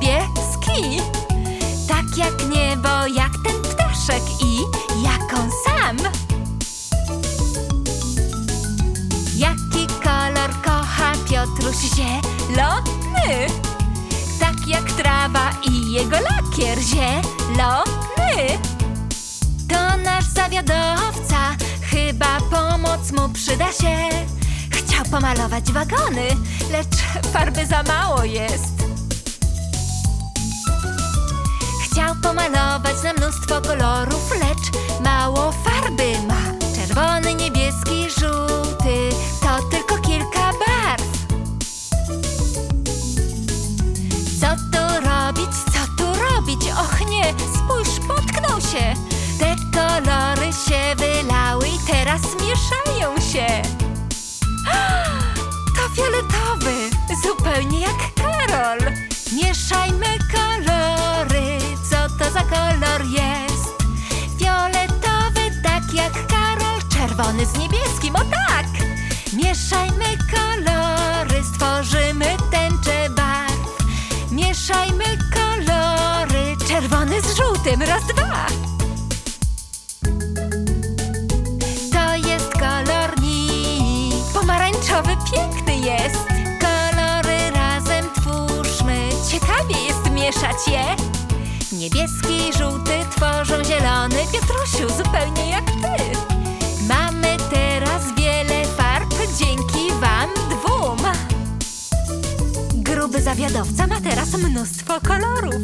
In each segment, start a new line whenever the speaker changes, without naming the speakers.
niebieski. Tak jak niebo, jak ten ptaszek i jak on sam. Jaki kolor kocha Piotruś zielony? Tak jak trawa i jego lakier zielony. To nasz zawiadowca, chyba pomoc mu przyda się. Chciał pomalować wagony, lecz farby za mało jest. Mnóstwo kolorów, Mieszajmy kolory, stworzymy tęczę barw. Mieszajmy kolory, czerwony z żółtym, raz, dwa. To jest kolor mi, pomarańczowy piękny jest. Kolory razem twórzmy, ciekawie jest mieszać je. Niebieski i żółty tworzą zielony, Piotrusiu, zupełnie jak zawiadowca ma teraz mnóstwo kolorów.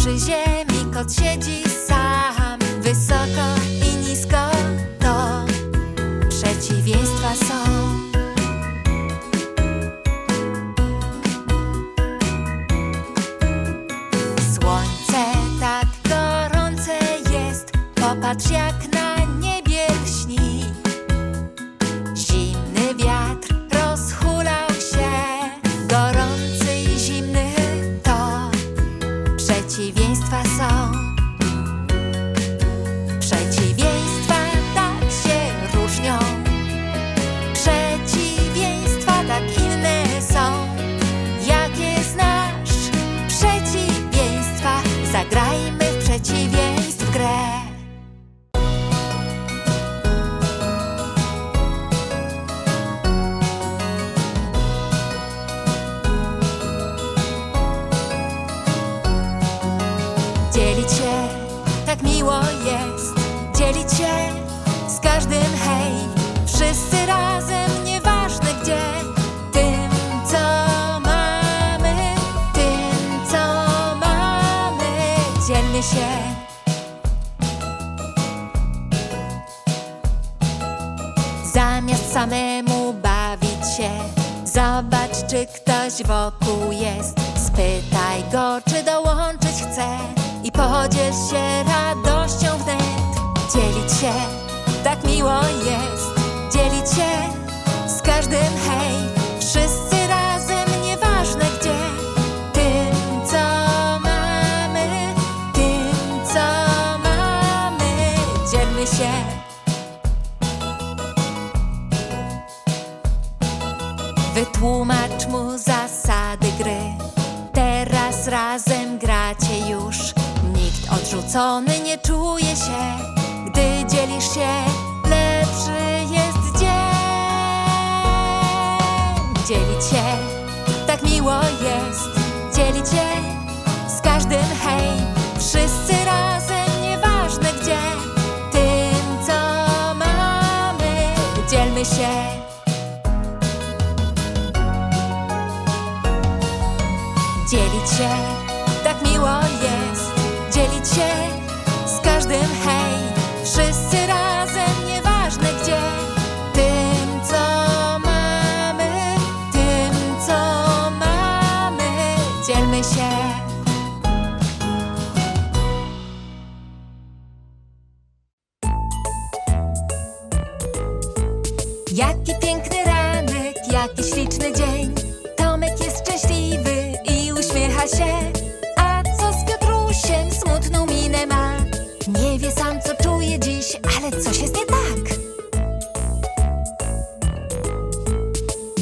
Przy ziemi kot siedzi sam, wysoko i nisko to przeciwieństwa są. Się. Zamiast samemu bawić się, zobacz czy ktoś wokół jest. Spytaj go, czy dołączyć chce i podziel się radością wnet. Dzielić się, tak miło jest, dzielić się z każdym hej. Wszyscy Wytłumacz mu zasady gry. Teraz razem gracie już. Nikt odrzucony nie czuje się, gdy dzielisz się. Lepszy jest dzień. Dzielić się, tak miło jest. Dzielić się z każdym, hej. Wszyscy razem, nieważne gdzie. Tym, co mamy, dzielmy się. Dzielić się, tak miło jest Dzielić się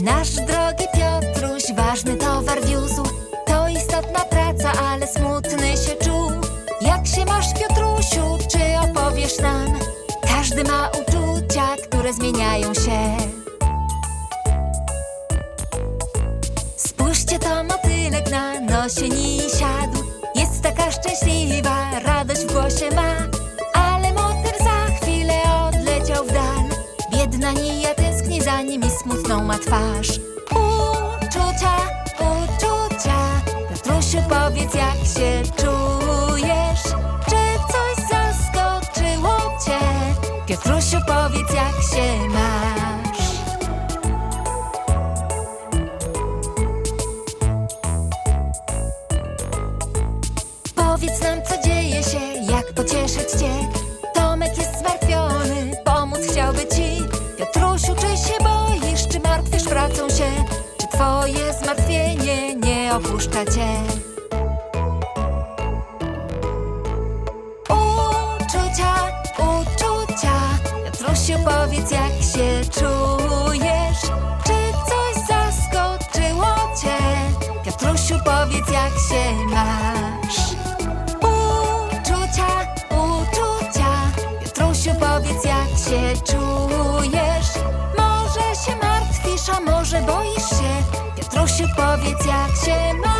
Nasz drogi Piotruś ważny towar wiózł. To istotna praca, ale smutny się czuł. Jak się masz Piotrusiu, czy opowiesz nam? Każdy ma uczucia, które zmieniają się. Spójrzcie, to motylek na nosie nie siadł Jest taka szczęśliwa, radość w głosie ma tęskni za nim i smutną ma twarz. Uczucia, uczucia. Piotrusiu powiedz jak się czujesz opuszcza cię? Uczucia, uczucia. Piotrusiu, powiedz, jak się czujesz. Czy coś zaskoczyło cię? Piotrusiu, powiedz, jak się masz. Uczucia, uczucia. Piotrusiu, powiedz, jak się czujesz. Może się martwisz, a może boisz się. Piotrusiu, powiedz, jak się masz.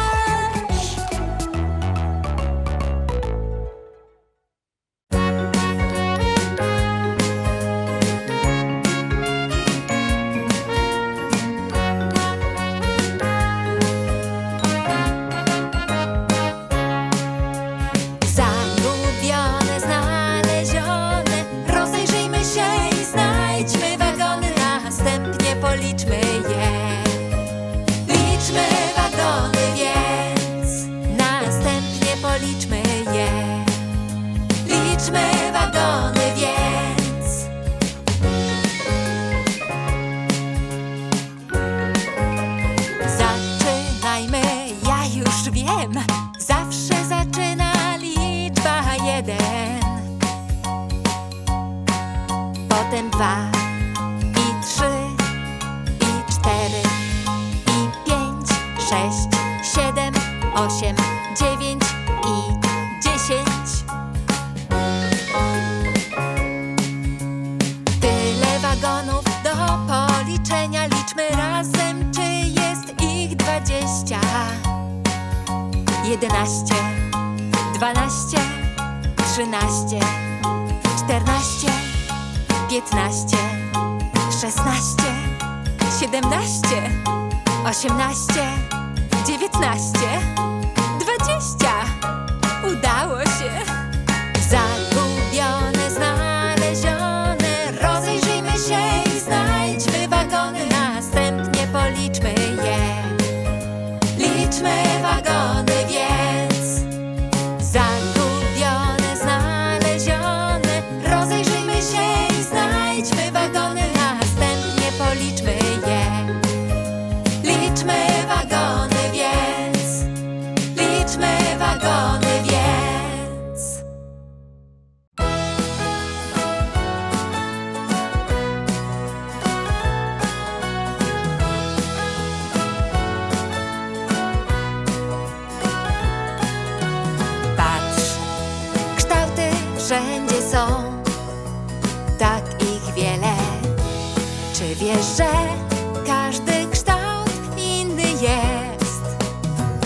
Dziewięć i dziesięć. Tyle wagonów do policzenia Liczmy razem, czy jest ich dwadzieścia. Jedenaście, dwanaście, trzynaście, czternaście, piętnaście, szesnaście, siedemnaście, osiemnaście, dziewiętnaście, dwadzieścia. Są, tak ich wiele. Czy wiesz, że każdy kształt inny jest?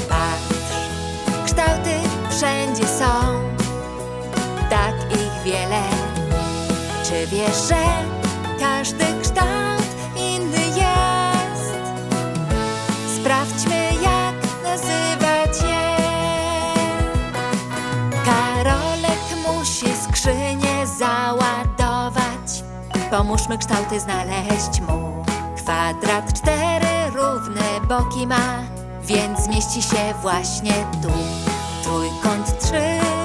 Patrz, kształty wszędzie są, tak ich wiele. Czy wiesz, że każdy Pomóżmy kształty znaleźć mu. Kwadrat cztery równe boki ma, więc zmieści się właśnie tu. Trójkąt trzy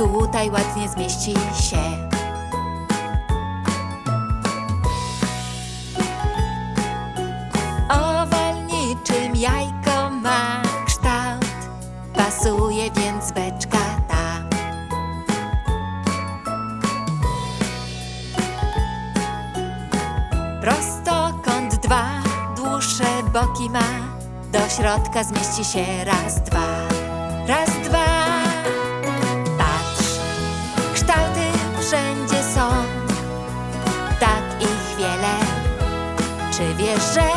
tutaj ładnie zmieści się. Owal niczym jajko ma kształt, pasuje więc beczka ta. Prostokąt dwa, dłuższe boki ma. Do środka zmieści się raz, dwa. Raz, dwa. Że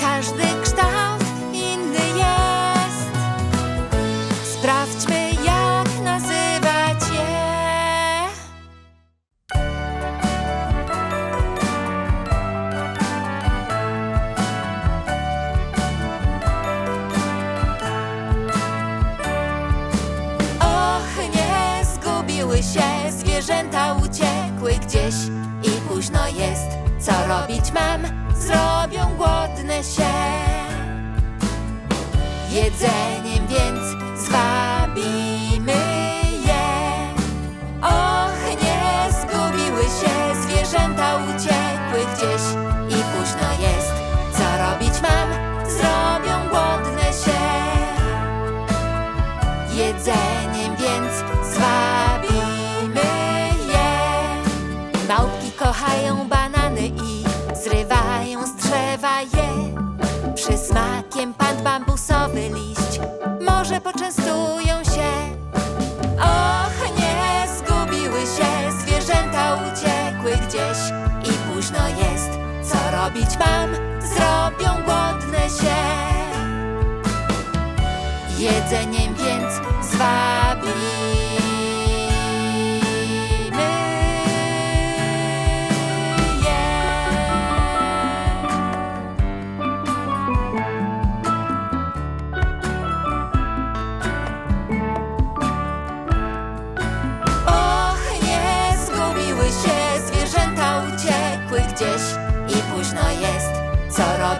każdy kształt inny jest? Sprawdźmy, jak nazywać je. Och, nie zgubiły się, zwierzęta uciekły gdzieś i późno jest. Co robić mam? Zrobią głodne się. Jedzeniem więc zwabimy je. Och, nie zgubiły się, zwierzęta uciekły gdzieś i późno jest. Co robić mam? Zrobią głodne się. Jedzeniem więc zwabimy je. Małpki kochają banany i zrywają z drzewa je. Przysmakiem pan bambusowy liść, może poczęstują się. Och, nie zgubiły się, zwierzęta uciekły gdzieś i późno jest. Co robić mam? Zrobią głodne się. Jedzeniem więc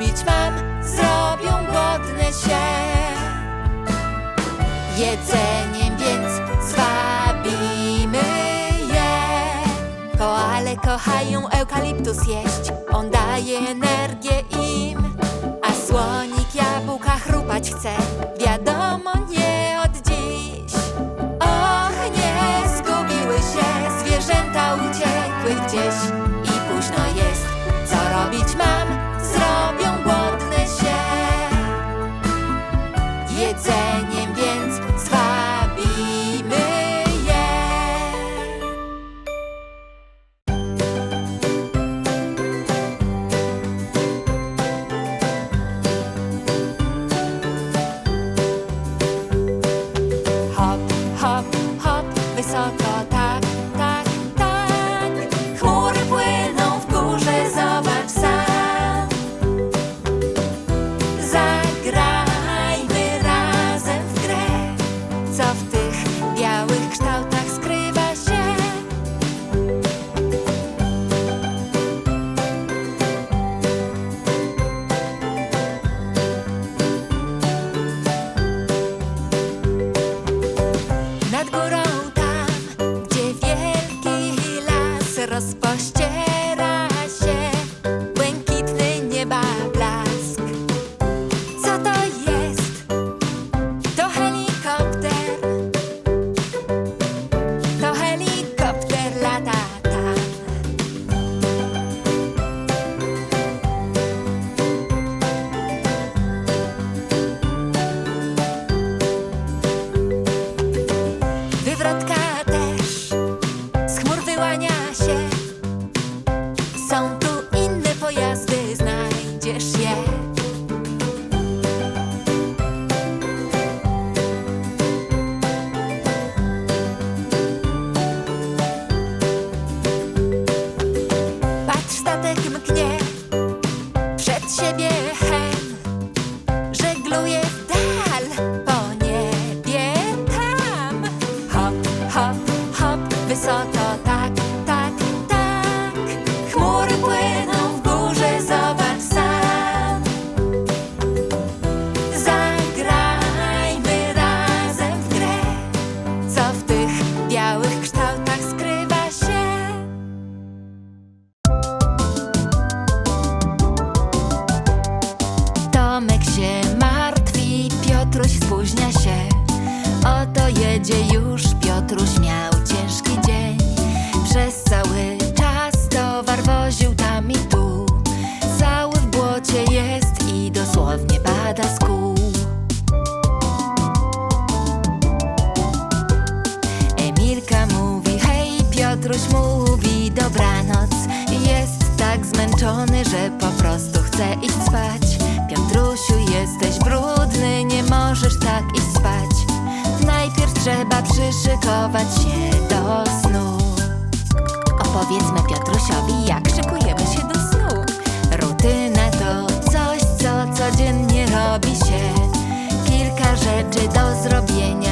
Mam? Zrobią głodne się. Jedzeniem więc zwabimy je. Koale kochają eukaliptus jeść, on daje energię im. A słonik jabłka chrupać chce, wiadomo Piotruś mówi dobranoc. Jest tak zmęczony, że po prostu chce iść spać. Piotrusiu, jesteś brudny, nie możesz tak iść spać. Najpierw trzeba przyszykować się do snu. Opowiedzmy Piotrusiowi, jak szykujemy się do snu. Rutyna to coś, co codziennie robi się. Kilka rzeczy do zrobienia